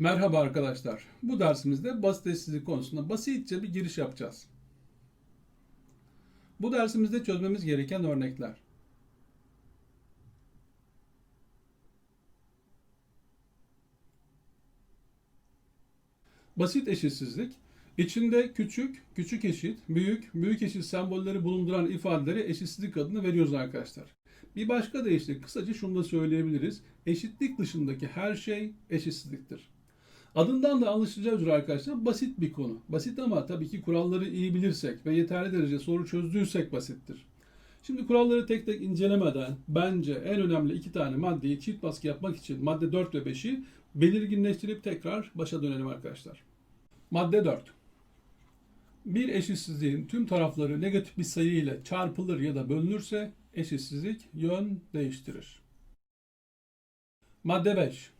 Merhaba arkadaşlar. Bu dersimizde basit eşsizlik konusunda basitçe bir giriş yapacağız. Bu dersimizde çözmemiz gereken örnekler. Basit eşitsizlik, içinde küçük, küçük eşit, büyük, büyük eşit sembolleri bulunduran ifadeleri eşitsizlik adını veriyoruz arkadaşlar. Bir başka deyişle kısaca şunu da söyleyebiliriz. Eşitlik dışındaki her şey eşitsizliktir. Adından da anlaşılacağı üzere arkadaşlar basit bir konu. Basit ama tabii ki kuralları iyi bilirsek ve yeterli derece soru çözdüysek basittir. Şimdi kuralları tek tek incelemeden bence en önemli iki tane maddeyi çift baskı yapmak için madde 4 ve 5'i belirginleştirip tekrar başa dönelim arkadaşlar. Madde 4. Bir eşitsizliğin tüm tarafları negatif bir sayı ile çarpılır ya da bölünürse eşitsizlik yön değiştirir. Madde 5.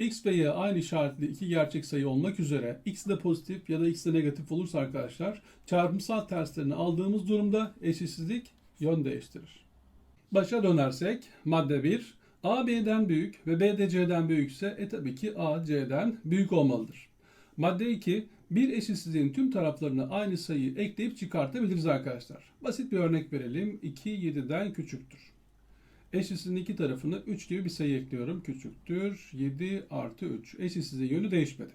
X ve Y aynı işaretli iki gerçek sayı olmak üzere x de pozitif ya da x de negatif olursa arkadaşlar çarpımsal terslerini aldığımız durumda eşitsizlik yön değiştirir. Başa dönersek madde 1 A B'den büyük ve B de C'den büyükse e tabii ki A C'den büyük olmalıdır. Madde 2 bir eşitsizliğin tüm taraflarına aynı sayıyı ekleyip çıkartabiliriz arkadaşlar. Basit bir örnek verelim. 2 7'den küçüktür. Eşitsizliğin iki tarafına 3 gibi bir sayı ekliyorum. Küçüktür 7 artı 3. Eşitsizliğin yönü değişmedi.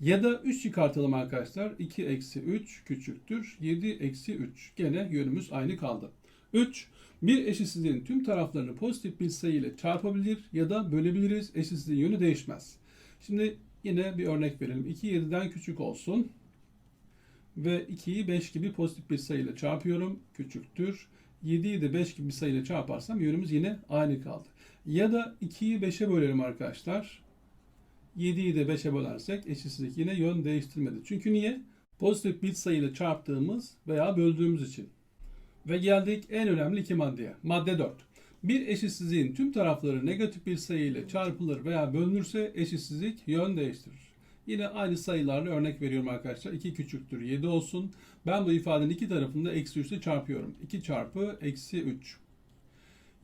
Ya da 3 çıkartalım arkadaşlar. 2 eksi 3 küçüktür 7 eksi 3. Gene yönümüz aynı kaldı. 3. Bir eşitsizliğin tüm taraflarını pozitif bir sayı ile çarpabilir ya da bölebiliriz. Eşitsizliğin yönü değişmez. Şimdi yine bir örnek verelim. 2 7'den küçük olsun. Ve 2'yi 5 gibi pozitif bir sayı ile çarpıyorum. Küçüktür. 7'yi de 5 gibi bir sayıyla çarparsam yönümüz yine aynı kaldı. Ya da 2'yi 5'e bölelim arkadaşlar. 7'yi de 5'e bölersek eşitsizlik yine yön değiştirmedi. Çünkü niye? Pozitif bir sayıyla çarptığımız veya böldüğümüz için. Ve geldik en önemli iki maddeye. Madde 4. Bir eşitsizliğin tüm tarafları negatif bir sayı ile çarpılır veya bölünürse eşitsizlik yön değiştirir. Yine aynı sayılarla örnek veriyorum arkadaşlar. 2 küçüktür 7 olsun. Ben bu ifadenin iki tarafını da eksi 3 ile çarpıyorum. 2 çarpı eksi 3.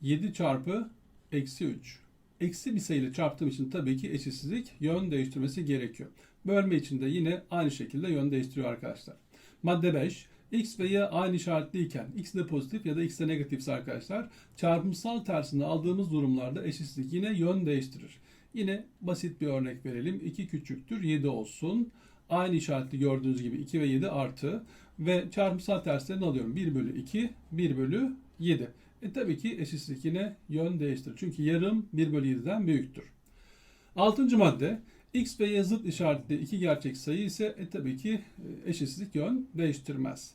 7 çarpı eksi 3. Eksi bir sayıyla çarptığım için tabii ki eşitsizlik yön değiştirmesi gerekiyor. Bölme için de yine aynı şekilde yön değiştiriyor arkadaşlar. Madde 5. X ve Y aynı işaretliyken x de pozitif ya da x de negatifse arkadaşlar çarpımsal tersini aldığımız durumlarda eşitsizlik yine yön değiştirir. Yine basit bir örnek verelim. 2 küçüktür 7 olsun. Aynı işaretli gördüğünüz gibi 2 ve 7 artı ve çarpımsal terslerini alıyorum. 1 bölü 2, 1 bölü 7. E tabii ki eşitsizlik yine yön değiştirir. Çünkü yarım 1 bölü 7'den büyüktür. Altıncı madde x ve y zıt işaretli iki gerçek sayı ise e tabii ki e, eşitsizlik yön değiştirmez.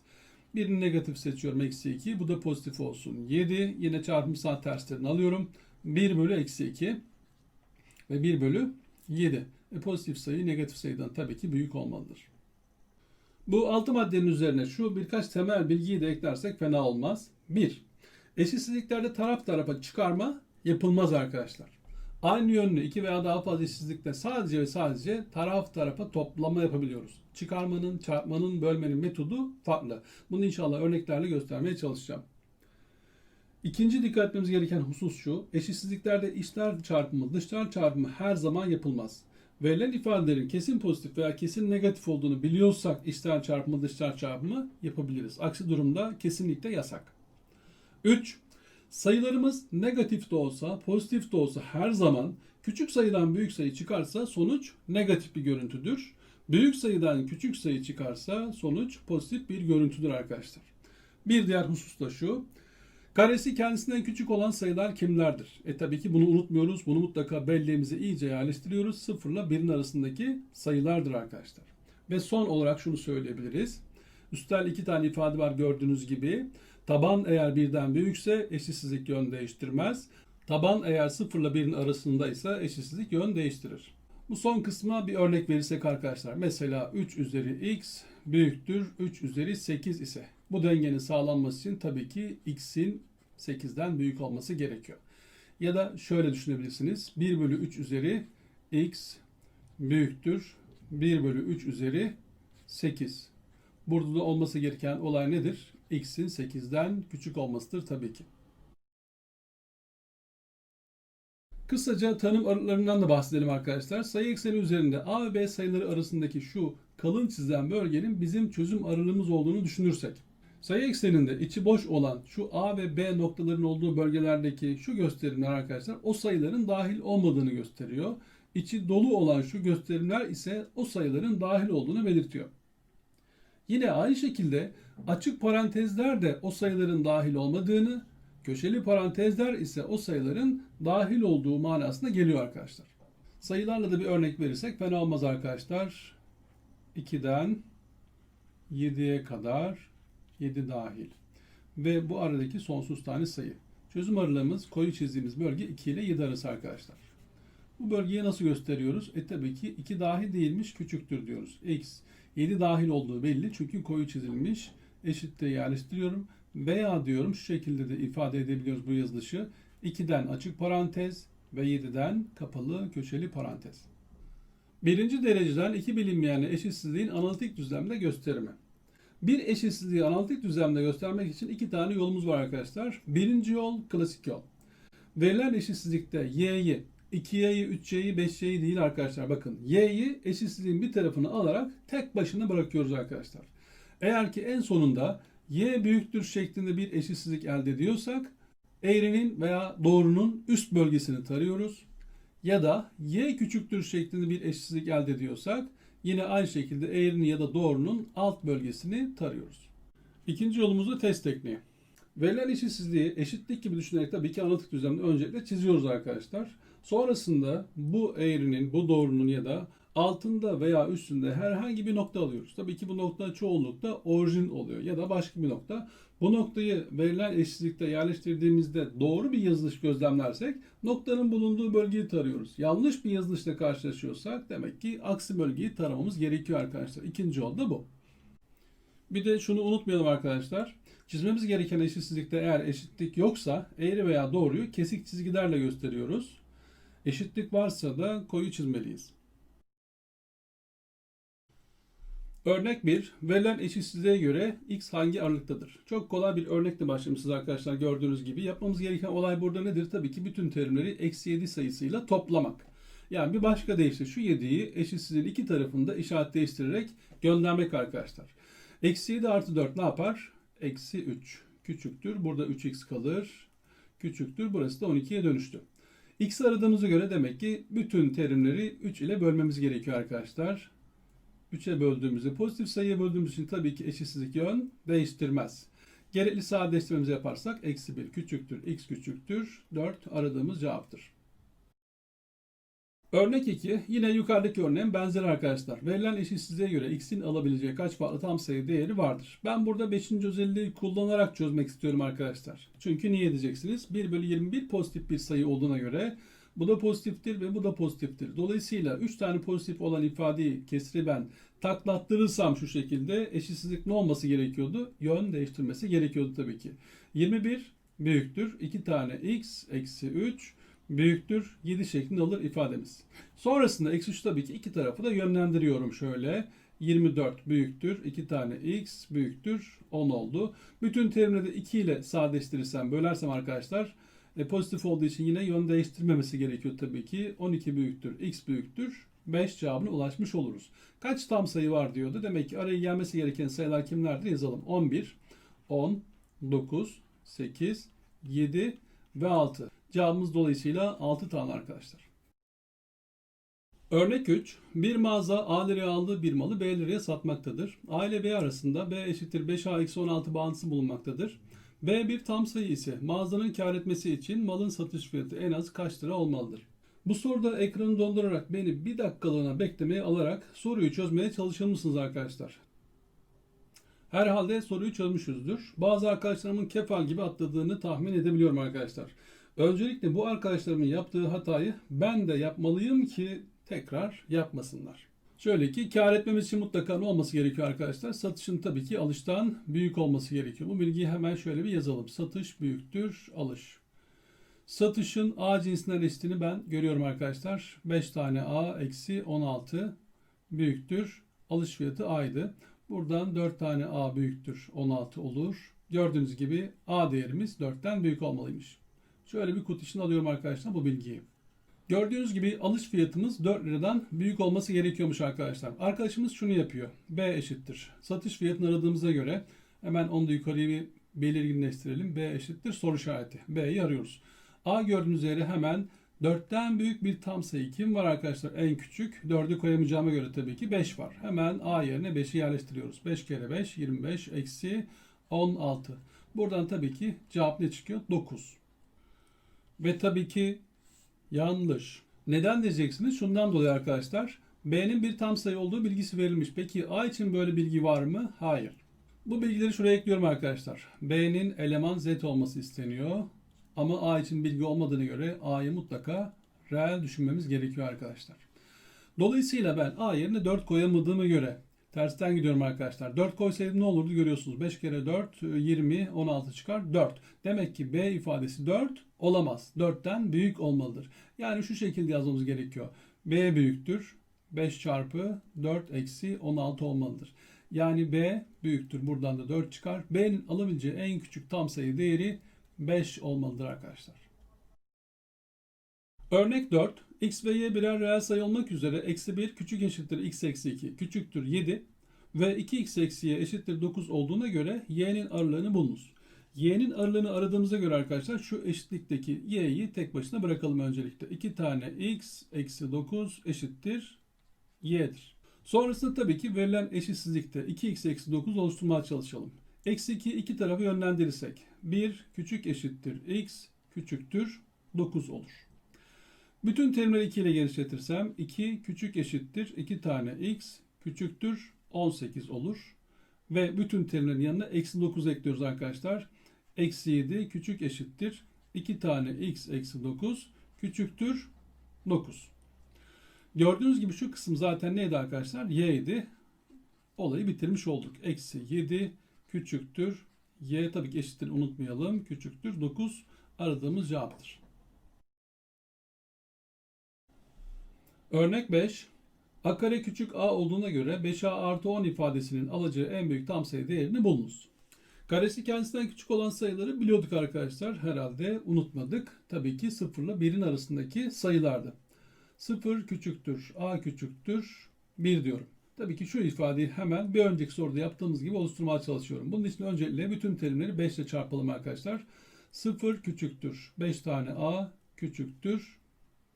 Birini negatif seçiyorum eksi 2. Bu da pozitif olsun. 7 yine çarpımsal terslerini alıyorum. 1 bölü eksi 2 ve 1 bölü 7. E pozitif sayı negatif sayıdan tabii ki büyük olmalıdır. Bu altı maddenin üzerine şu birkaç temel bilgiyi de eklersek fena olmaz. 1. Eşitsizliklerde taraf tarafa çıkarma yapılmaz arkadaşlar. Aynı yönlü iki veya daha fazla eşitsizlikte sadece ve sadece taraf tarafa toplama yapabiliyoruz. Çıkarmanın, çarpmanın, bölmenin metodu farklı. Bunu inşallah örneklerle göstermeye çalışacağım. İkinci dikkat etmemiz gereken husus şu. Eşitsizliklerde içler çarpımı, dışlar çarpımı her zaman yapılmaz. Verilen ifadelerin kesin pozitif veya kesin negatif olduğunu biliyorsak içler çarpımı, dışlar çarpımı yapabiliriz. Aksi durumda kesinlikle yasak. 3. Sayılarımız negatif de olsa, pozitif de olsa her zaman küçük sayıdan büyük sayı çıkarsa sonuç negatif bir görüntüdür. Büyük sayıdan küçük sayı çıkarsa sonuç pozitif bir görüntüdür arkadaşlar. Bir diğer husus da şu. Karesi kendisinden küçük olan sayılar kimlerdir? E tabii ki bunu unutmuyoruz. Bunu mutlaka belleğimize iyice yerleştiriyoruz. 0 ile 1'in arasındaki sayılardır arkadaşlar. Ve son olarak şunu söyleyebiliriz. Üstel iki tane ifade var gördüğünüz gibi. Taban eğer birden büyükse eşitsizlik yön değiştirmez. Taban eğer 0 ile 1'in arasındaysa eşitsizlik yön değiştirir. Bu son kısma bir örnek verirsek arkadaşlar. Mesela 3 üzeri x büyüktür 3 üzeri 8 ise bu dengenin sağlanması için tabii ki x'in 8'den büyük olması gerekiyor. Ya da şöyle düşünebilirsiniz. 1 bölü 3 üzeri x büyüktür 1 bölü 3 üzeri 8. Burada da olması gereken olay nedir? x'in 8'den küçük olmasıdır tabii ki. Kısaca tanım aralarından da bahsedelim arkadaşlar. Sayı ekseni üzerinde A ve B sayıları arasındaki şu kalın çizilen bölgenin bizim çözüm aralığımız olduğunu düşünürsek. Sayı ekseninde içi boş olan şu A ve B noktaların olduğu bölgelerdeki şu gösterimler arkadaşlar o sayıların dahil olmadığını gösteriyor. İçi dolu olan şu gösterimler ise o sayıların dahil olduğunu belirtiyor. Yine aynı şekilde açık parantezler de o sayıların dahil olmadığını, köşeli parantezler ise o sayıların dahil olduğu manasına geliyor arkadaşlar. Sayılarla da bir örnek verirsek fena olmaz arkadaşlar. 2'den 7'ye kadar 7 dahil. Ve bu aradaki sonsuz tane sayı. Çözüm aralığımız koyu çizdiğimiz bölge 2 ile 7 arası arkadaşlar. Bu bölgeyi nasıl gösteriyoruz? E tabii ki 2 dahil değilmiş küçüktür diyoruz. X 7 dahil olduğu belli çünkü koyu çizilmiş. Eşitte yerleştiriyorum. Veya diyorum şu şekilde de ifade edebiliyoruz bu yazılışı. 2'den açık parantez ve 7'den kapalı köşeli parantez. Birinci dereceden iki bilinmeyenli eşitsizliğin analitik düzlemde gösterimi. Bir eşitsizliği analitik düzlemde göstermek için iki tane yolumuz var arkadaşlar. Birinci yol klasik yol. Verilen eşitsizlikte y'yi 2y'yi, 3y'yi, 5y'yi değil arkadaşlar. Bakın y'yi eşitsizliğin bir tarafını alarak tek başına bırakıyoruz arkadaşlar. Eğer ki en sonunda y büyüktür şeklinde bir eşitsizlik elde ediyorsak eğrinin veya doğrunun üst bölgesini tarıyoruz. Ya da y küçüktür şeklinde bir eşitsizlik elde ediyorsak yine aynı şekilde eğrinin ya da doğrunun alt bölgesini tarıyoruz. İkinci yolumuz da test tekniği. Verilen eşitsizliği eşitlik gibi düşünerek tabii ki analitik düzlemde öncelikle çiziyoruz arkadaşlar. Sonrasında bu eğrinin, bu doğrunun ya da altında veya üstünde herhangi bir nokta alıyoruz. Tabii ki bu nokta çoğunlukla orijin oluyor ya da başka bir nokta. Bu noktayı verilen eşitsizlikte yerleştirdiğimizde doğru bir yazılış gözlemlersek noktanın bulunduğu bölgeyi tarıyoruz. Yanlış bir yazılışla karşılaşıyorsak demek ki aksi bölgeyi taramamız gerekiyor arkadaşlar. İkinci yol da bu. Bir de şunu unutmayalım arkadaşlar. Çizmemiz gereken eşitsizlikte eğer eşitlik yoksa eğri veya doğruyu kesik çizgilerle gösteriyoruz. Eşitlik varsa da koyu çizmeliyiz. Örnek 1. Verilen eşitsizliğe göre x hangi aralıktadır? Çok kolay bir örnekle başlamışız arkadaşlar gördüğünüz gibi. Yapmamız gereken olay burada nedir? Tabii ki bütün terimleri eksi 7 sayısıyla toplamak. Yani bir başka deyişle şu 7'yi eşitsizliğin iki tarafında işaret değiştirerek göndermek arkadaşlar. Eksi 7 artı 4 ne yapar? Eksi 3 küçüktür. Burada 3x kalır. Küçüktür. Burası da 12'ye dönüştü. X aradığımıza göre demek ki bütün terimleri 3 ile bölmemiz gerekiyor arkadaşlar. 3'e böldüğümüzde pozitif sayıya böldüğümüz için tabii ki eşitsizlik yön değiştirmez. Gerekli sadeleştirmemizi yaparsak eksi 1 küçüktür, x küçüktür, 4 aradığımız cevaptır. Örnek 2 yine yukarıdaki örneğin benzer arkadaşlar. Verilen eşitsizliğe göre x'in alabileceği kaç farklı tam sayı değeri vardır? Ben burada 5. özelliği kullanarak çözmek istiyorum arkadaşlar. Çünkü niye diyeceksiniz? 1 bölü 21 pozitif bir sayı olduğuna göre bu da pozitiftir ve bu da pozitiftir. Dolayısıyla 3 tane pozitif olan ifadeyi kesri ben taklattırırsam şu şekilde eşitsizlik ne olması gerekiyordu? Yön değiştirmesi gerekiyordu tabii ki. 21 büyüktür. 2 tane x eksi 3 büyüktür 7 şeklinde alır ifademiz. Sonrasında eksi 3 tabii ki iki tarafı da yönlendiriyorum şöyle. 24 büyüktür 2 tane x büyüktür 10 oldu. Bütün terimleri de 2 ile sadeleştirirsem bölersem arkadaşlar e, pozitif olduğu için yine yön değiştirmemesi gerekiyor tabii ki. 12 büyüktür x büyüktür 5 cevabına ulaşmış oluruz. Kaç tam sayı var diyordu. Demek ki araya gelmesi gereken sayılar kimlerdir yazalım. 11, 10, 9, 8, 7 ve 6. Cevabımız dolayısıyla 6 tane arkadaşlar. Örnek 3. Bir mağaza A liraya aldığı bir malı B liraya satmaktadır. A ile B arasında B eşittir 5A-16 bağıntısı bulunmaktadır. B bir tam sayı ise mağazanın kar etmesi için malın satış fiyatı en az kaç lira olmalıdır? Bu soruda ekranı dondurarak beni bir dakikalığına beklemeye alarak soruyu çözmeye çalışır mısınız arkadaşlar? Herhalde soruyu çözmüşüzdür. Bazı arkadaşlarımın kefal gibi atladığını tahmin edebiliyorum arkadaşlar. Öncelikle bu arkadaşlarımın yaptığı hatayı ben de yapmalıyım ki tekrar yapmasınlar. Şöyle ki kar etmemiz için mutlaka ne olması gerekiyor arkadaşlar? Satışın tabii ki alıştan büyük olması gerekiyor. Bu bilgiyi hemen şöyle bir yazalım. Satış büyüktür alış. Satışın A cinsinden eşitini ben görüyorum arkadaşlar. 5 tane A eksi 16 büyüktür. Alış fiyatı A'ydı. Buradan 4 tane A büyüktür 16 olur. Gördüğünüz gibi A değerimiz 4'ten büyük olmalıymış. Şöyle bir kutu için alıyorum arkadaşlar bu bilgiyi. Gördüğünüz gibi alış fiyatımız 4 liradan büyük olması gerekiyormuş arkadaşlar. Arkadaşımız şunu yapıyor. B eşittir. Satış fiyatını aradığımıza göre hemen onu da yukarıya bir belirginleştirelim. B eşittir soru işareti. B'yi arıyoruz. A gördüğünüz üzere hemen 4'ten büyük bir tam sayı kim var arkadaşlar? En küçük. 4'ü koyamayacağıma göre tabii ki 5 var. Hemen A yerine 5'i yerleştiriyoruz. 5 kere 5 25 eksi 16. Buradan tabii ki cevap ne çıkıyor? 9. Ve tabii ki yanlış. Neden diyeceksiniz? Şundan dolayı arkadaşlar. B'nin bir tam sayı olduğu bilgisi verilmiş. Peki A için böyle bilgi var mı? Hayır. Bu bilgileri şuraya ekliyorum arkadaşlar. B'nin eleman Z olması isteniyor. Ama A için bilgi olmadığına göre A'yı mutlaka reel düşünmemiz gerekiyor arkadaşlar. Dolayısıyla ben A yerine 4 koyamadığıma göre tersten gidiyorum arkadaşlar. 4 koysaydım ne olurdu görüyorsunuz. 5 kere 4 20 16 çıkar 4. Demek ki B ifadesi 4 olamaz. 4'ten büyük olmalıdır. Yani şu şekilde yazmamız gerekiyor. B büyüktür 5 çarpı 4 eksi 16 olmalıdır. Yani B büyüktür. Buradan da 4 çıkar. B'nin alabileceği en küçük tam sayı değeri 5 olmalıdır arkadaşlar. Örnek 4. X ve Y birer reel sayı olmak üzere eksi 1 küçük eşittir x eksi 2 küçüktür 7 ve 2x eksi y eşittir 9 olduğuna göre y'nin aralığını bulunuz. Y'nin aralığını aradığımıza göre arkadaşlar şu eşitlikteki y'yi tek başına bırakalım öncelikle. 2 tane x eksi 9 eşittir y'dir. Sonrasında tabii ki verilen eşitsizlikte 2x eksi 9 oluşturmaya çalışalım. Eksi 2 iki tarafı yönlendirirsek 1 küçük eşittir x küçüktür 9 olur. Bütün terimleri 2 ile genişletirsem 2 küçük eşittir 2 tane x küçüktür 18 olur. Ve bütün terimlerin yanına eksi 9 ekliyoruz arkadaşlar. Eksi 7 küçük eşittir 2 tane x eksi 9 küçüktür 9. Gördüğünüz gibi şu kısım zaten neydi arkadaşlar? y idi. Olayı bitirmiş olduk. Eksi 7 küçüktür. Y tabii ki eşittir unutmayalım. Küçüktür 9 aradığımız cevaptır. Örnek 5. A kare küçük a olduğuna göre 5a artı 10 ifadesinin alacağı en büyük tam sayı değerini bulunuz. Karesi kendisinden küçük olan sayıları biliyorduk arkadaşlar. Herhalde unutmadık. Tabii ki 0 ile 1'in arasındaki sayılardı. 0 küçüktür, a küçüktür, 1 diyorum. Tabii ki şu ifadeyi hemen bir önceki soruda yaptığımız gibi oluşturmaya çalışıyorum. Bunun için öncelikle bütün terimleri 5 ile çarpalım arkadaşlar. 0 küçüktür, 5 tane a küçüktür,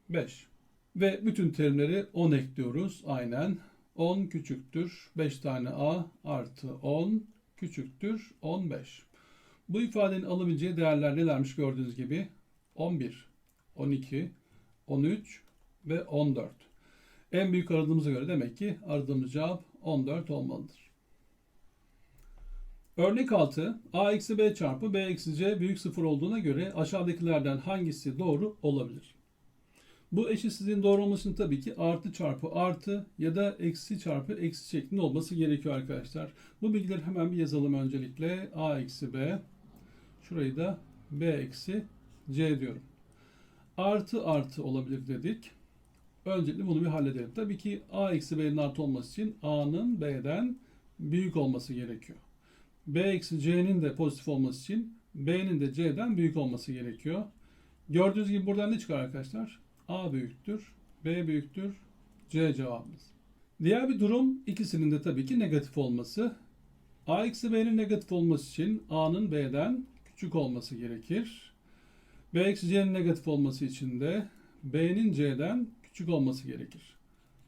5. Ve bütün terimleri 10 ekliyoruz. Aynen. 10 küçüktür. 5 tane A artı 10 küçüktür. 15. Bu ifadenin alabileceği değerler nelermiş gördüğünüz gibi? 11, 12, 13 ve 14. En büyük aradığımıza göre demek ki aradığımız cevap 14 olmalıdır. Örnek 6. A eksi B çarpı B eksi C büyük sıfır olduğuna göre aşağıdakilerden hangisi doğru olabilir? Bu eşitsizliğin doğru olmasının tabii ki artı çarpı artı ya da eksi çarpı eksi şeklinde olması gerekiyor arkadaşlar. Bu bilgileri hemen bir yazalım öncelikle. A eksi B. Şurayı da B eksi C diyorum. Artı artı olabilir dedik. Öncelikle bunu bir halledelim. Tabii ki A eksi B'nin artı olması için A'nın B'den büyük olması gerekiyor. B eksi C'nin de pozitif olması için B'nin de C'den büyük olması gerekiyor. Gördüğünüz gibi buradan ne çıkar arkadaşlar? A büyüktür, B büyüktür, C cevabımız. Diğer bir durum ikisinin de tabii ki negatif olması. A eksi B'nin negatif olması için A'nın B'den küçük olması gerekir. B eksi C'nin negatif olması için de B'nin C'den küçük olması gerekir.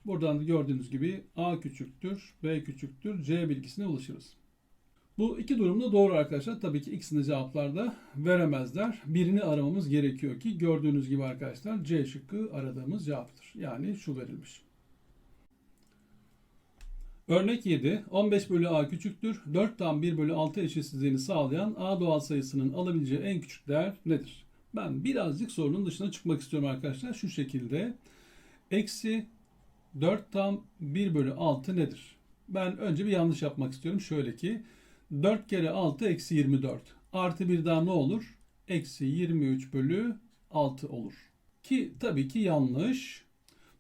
Buradan da gördüğünüz gibi A küçüktür, B küçüktür, C bilgisine ulaşırız. Bu iki durumda doğru arkadaşlar. Tabii ki ikisini cevaplarda veremezler. Birini aramamız gerekiyor ki gördüğünüz gibi arkadaşlar C şıkkı aradığımız cevaptır. Yani şu verilmiş. Örnek 7. 15 bölü A küçüktür. 4 tam 1 bölü 6 eşitsizliğini sağlayan A doğal sayısının alabileceği en küçük değer nedir? Ben birazcık sorunun dışına çıkmak istiyorum arkadaşlar. Şu şekilde. Eksi 4 tam 1 bölü 6 nedir? Ben önce bir yanlış yapmak istiyorum. Şöyle ki 4 kere 6 eksi 24. Artı bir daha ne olur? Eksi 23 bölü 6 olur. Ki tabii ki yanlış.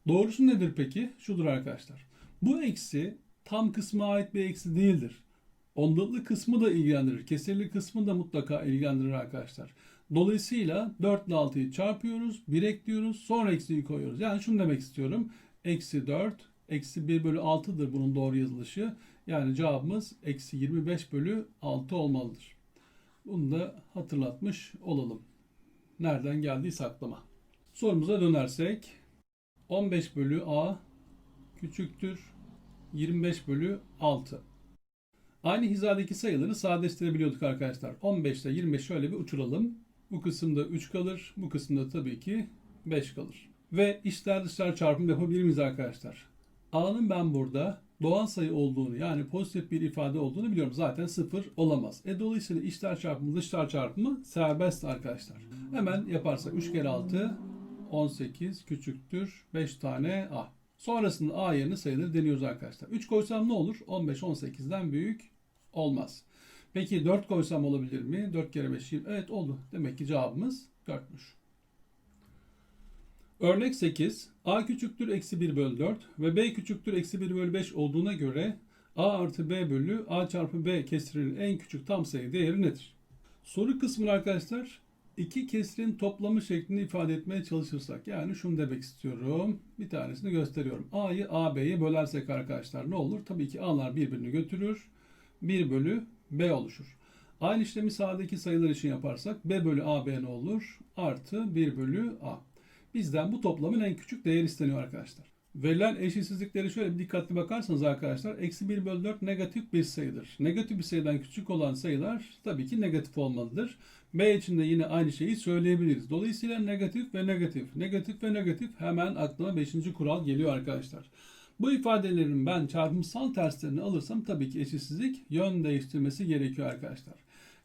Doğrusu nedir peki? Şudur arkadaşlar. Bu eksi tam kısmına ait bir eksi değildir. Ondalıklı kısmı da ilgilendirir. Kesirli kısmı da mutlaka ilgilendirir arkadaşlar. Dolayısıyla 4 ile 6'yı çarpıyoruz, 1 ekliyoruz, sonra eksiği koyuyoruz. Yani şunu demek istiyorum. Eksi 4, eksi 1 bölü 6'dır bunun doğru yazılışı. Yani cevabımız eksi 25 bölü 6 olmalıdır. Bunu da hatırlatmış olalım. Nereden geldiyse aklıma. Sorumuza dönersek 15 bölü a küçüktür 25 bölü 6. Aynı hizadaki sayıları sadeleştirebiliyorduk arkadaşlar. 15 ile 25 şöyle bir uçuralım. Bu kısımda 3 kalır. Bu kısımda tabii ki 5 kalır. Ve içler dışlar çarpımı yapabilir miyiz arkadaşlar? A'nın ben burada doğal sayı olduğunu yani pozitif bir ifade olduğunu biliyorum. Zaten 0 olamaz. E dolayısıyla içler çarpımı dışlar çarpımı serbest arkadaşlar. Hemen yaparsak 3 kere 6 18 küçüktür 5 tane A. Sonrasında A yerine sayıları deniyoruz arkadaşlar. 3 koysam ne olur? 15 18'den büyük olmaz. Peki 4 koysam olabilir mi? 4 kere 5 20. Evet oldu. Demek ki cevabımız 4'müş. Örnek 8. A küçüktür eksi 1 bölü 4 ve B küçüktür eksi 1 bölü 5 olduğuna göre A artı B bölü A çarpı B kesirinin en küçük tam sayı değeri nedir? Soru kısmını arkadaşlar iki kesirin toplamı şeklinde ifade etmeye çalışırsak yani şunu demek istiyorum. Bir tanesini gösteriyorum. A'yı AB'ye bölersek arkadaşlar ne olur? Tabii ki A'lar birbirini götürür. 1 bölü B oluşur. Aynı işlemi sağdaki sayılar için yaparsak B bölü AB ne olur? Artı 1 bölü A. Bizden bu toplamın en küçük değeri isteniyor arkadaşlar. Verilen eşitsizlikleri şöyle bir dikkatli bakarsanız arkadaşlar eksi 1 bölü 4 negatif bir sayıdır. Negatif bir sayıdan küçük olan sayılar tabii ki negatif olmalıdır. B için de yine aynı şeyi söyleyebiliriz. Dolayısıyla negatif ve negatif, negatif ve negatif hemen aklıma 5. kural geliyor arkadaşlar. Bu ifadelerin ben çarpımsal terslerini alırsam tabii ki eşitsizlik yön değiştirmesi gerekiyor arkadaşlar.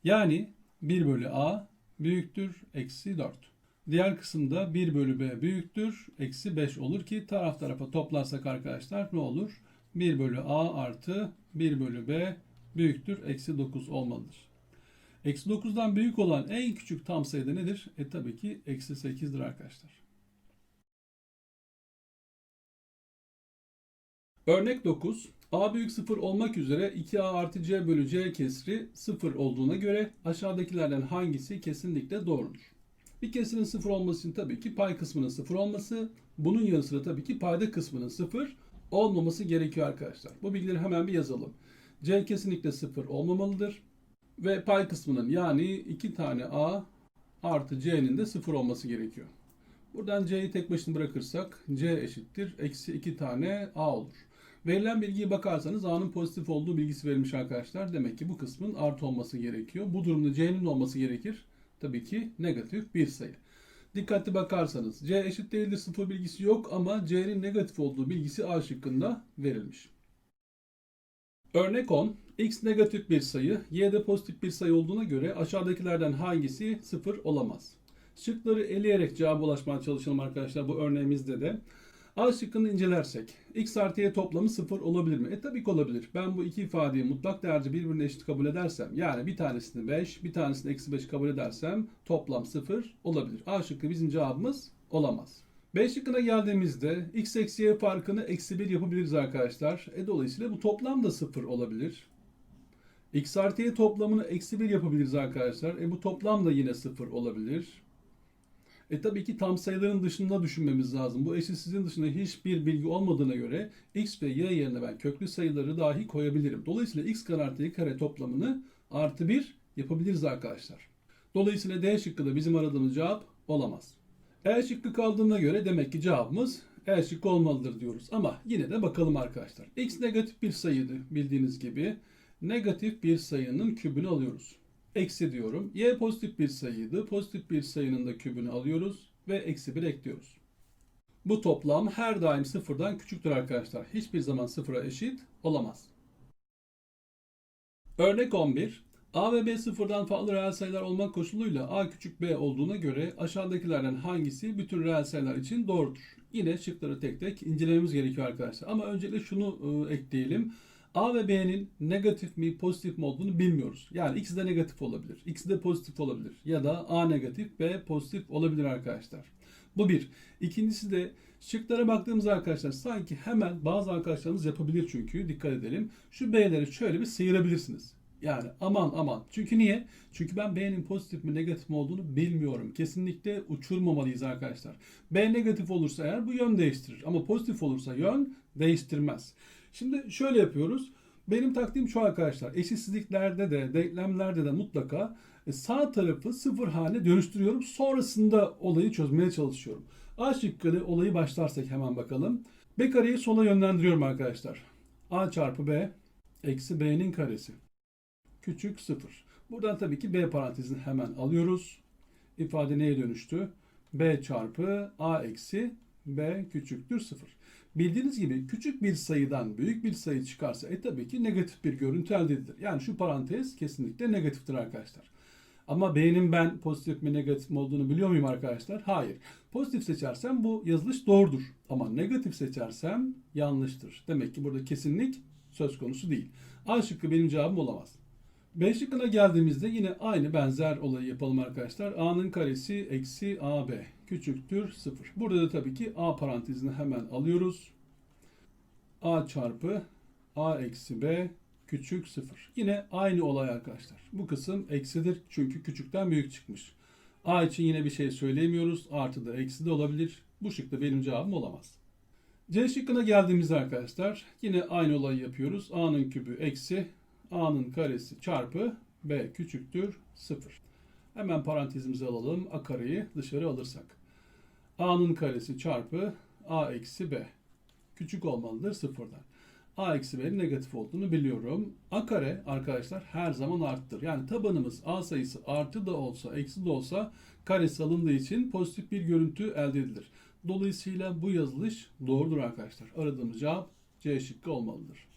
Yani 1 bölü A büyüktür eksi 4. Diğer kısımda 1 bölü B büyüktür. Eksi 5 olur ki taraf tarafa toplarsak arkadaşlar ne olur? 1 bölü A artı 1 bölü B büyüktür. Eksi 9 olmalıdır. Eksi 9'dan büyük olan en küçük tam sayıda nedir? E tabii ki eksi 8'dir arkadaşlar. Örnek 9. A büyük 0 olmak üzere 2A artı C bölü C kesri 0 olduğuna göre aşağıdakilerden hangisi kesinlikle doğrudur? Bir kesirin sıfır olması için tabii ki pay kısmının sıfır olması, bunun yanı sıra tabii ki payda kısmının sıfır olmaması gerekiyor arkadaşlar. Bu bilgileri hemen bir yazalım. C kesinlikle sıfır olmamalıdır. Ve pay kısmının yani 2 tane A artı C'nin de sıfır olması gerekiyor. Buradan C'yi tek başına bırakırsak C eşittir. Eksi 2 tane A olur. Verilen bilgiye bakarsanız A'nın pozitif olduğu bilgisi verilmiş arkadaşlar. Demek ki bu kısmın artı olması gerekiyor. Bu durumda C'nin olması gerekir tabii ki negatif bir sayı. Dikkatli bakarsanız C eşit değildir sıfır bilgisi yok ama C'nin negatif olduğu bilgisi A şıkkında verilmiş. Örnek 10. X negatif bir sayı, Y de pozitif bir sayı olduğuna göre aşağıdakilerden hangisi sıfır olamaz? Şıkları eleyerek cevaba ulaşmaya çalışalım arkadaşlar bu örneğimizde de. A şıkkını incelersek x artı y toplamı 0 olabilir mi? E tabii ki olabilir. Ben bu iki ifadeyi mutlak değerci birbirine eşit kabul edersem yani bir tanesini 5 bir tanesini eksi 5 kabul edersem toplam 0 olabilir. A şıkkı bizim cevabımız olamaz. B şıkkına geldiğimizde x eksi y farkını eksi 1 yapabiliriz arkadaşlar. E dolayısıyla bu toplam da 0 olabilir. x artı y toplamını eksi 1 yapabiliriz arkadaşlar. E bu toplam da yine 0 olabilir. E tabii ki tam sayıların dışında düşünmemiz lazım. Bu eşitsizliğin dışında hiçbir bilgi olmadığına göre x ve y yerine ben köklü sayıları dahi koyabilirim. Dolayısıyla x kare artı y kare toplamını artı 1 yapabiliriz arkadaşlar. Dolayısıyla D şıkkı da bizim aradığımız cevap olamaz. E şıkkı kaldığına göre demek ki cevabımız E şıkkı olmalıdır diyoruz. Ama yine de bakalım arkadaşlar. X negatif bir sayıydı bildiğiniz gibi. Negatif bir sayının kübünü alıyoruz eksi diyorum. Y pozitif bir sayıydı. Pozitif bir sayının da kübünü alıyoruz ve eksi 1 ekliyoruz. Bu toplam her daim sıfırdan küçüktür arkadaşlar. Hiçbir zaman sıfıra eşit olamaz. Örnek 11. A ve B sıfırdan farklı reel sayılar olmak koşuluyla A küçük B olduğuna göre aşağıdakilerden hangisi bütün reel sayılar için doğrudur? Yine şıkları tek tek incelememiz gerekiyor arkadaşlar. Ama öncelikle şunu e, ekleyelim. A ve B'nin negatif mi pozitif mi olduğunu bilmiyoruz. Yani ikisi de negatif olabilir. ikisi de pozitif olabilir. Ya da A negatif B pozitif olabilir arkadaşlar. Bu bir. İkincisi de şıklara baktığımız arkadaşlar sanki hemen bazı arkadaşlarımız yapabilir çünkü dikkat edelim. Şu B'leri şöyle bir sıyırabilirsiniz. Yani aman aman. Çünkü niye? Çünkü ben B'nin pozitif mi negatif mi olduğunu bilmiyorum. Kesinlikle uçurmamalıyız arkadaşlar. B negatif olursa eğer bu yön değiştirir. Ama pozitif olursa yön değiştirmez. Şimdi şöyle yapıyoruz. Benim taktiğim şu arkadaşlar. Eşitsizliklerde de, denklemlerde de mutlaka e, sağ tarafı sıfır haline dönüştürüyorum. Sonrasında olayı çözmeye çalışıyorum. A şıkkını olayı başlarsak hemen bakalım. B kareyi sola yönlendiriyorum arkadaşlar. A çarpı B eksi B'nin karesi küçük 0. Buradan tabii ki B parantezini hemen alıyoruz. İfade neye dönüştü? B çarpı A eksi B küçüktür 0. Bildiğiniz gibi küçük bir sayıdan büyük bir sayı çıkarsa e tabii ki negatif bir görüntü elde edilir. Yani şu parantez kesinlikle negatiftir arkadaşlar. Ama B'nin ben pozitif mi negatif mi olduğunu biliyor muyum arkadaşlar? Hayır. Pozitif seçersem bu yazılış doğrudur. Ama negatif seçersem yanlıştır. Demek ki burada kesinlik söz konusu değil. A şıkkı benim cevabım olamaz. B şıkkına geldiğimizde yine aynı benzer olayı yapalım arkadaşlar. A'nın karesi eksi AB küçüktür 0. Burada da tabii ki A parantezini hemen alıyoruz. A çarpı A eksi B küçük 0. Yine aynı olay arkadaşlar. Bu kısım eksidir çünkü küçükten büyük çıkmış. A için yine bir şey söyleyemiyoruz. Artı da eksi de olabilir. Bu şıkta benim cevabım olamaz. C şıkkına geldiğimizde arkadaşlar yine aynı olayı yapıyoruz. A'nın kübü eksi A'nın karesi çarpı B küçüktür 0. Hemen parantezimize alalım. A kareyi dışarı alırsak. A'nın karesi çarpı A eksi B. Küçük olmalıdır sıfırdan. A eksi B'nin negatif olduğunu biliyorum. A kare arkadaşlar her zaman arttır. Yani tabanımız A sayısı artı da olsa eksi de olsa karesi alındığı için pozitif bir görüntü elde edilir. Dolayısıyla bu yazılış doğrudur arkadaşlar. Aradığımız cevap C şıkkı olmalıdır.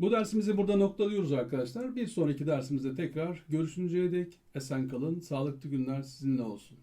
Bu dersimizi burada noktalıyoruz arkadaşlar. Bir sonraki dersimizde tekrar görüşünceye dek esen kalın, sağlıklı günler sizinle olsun.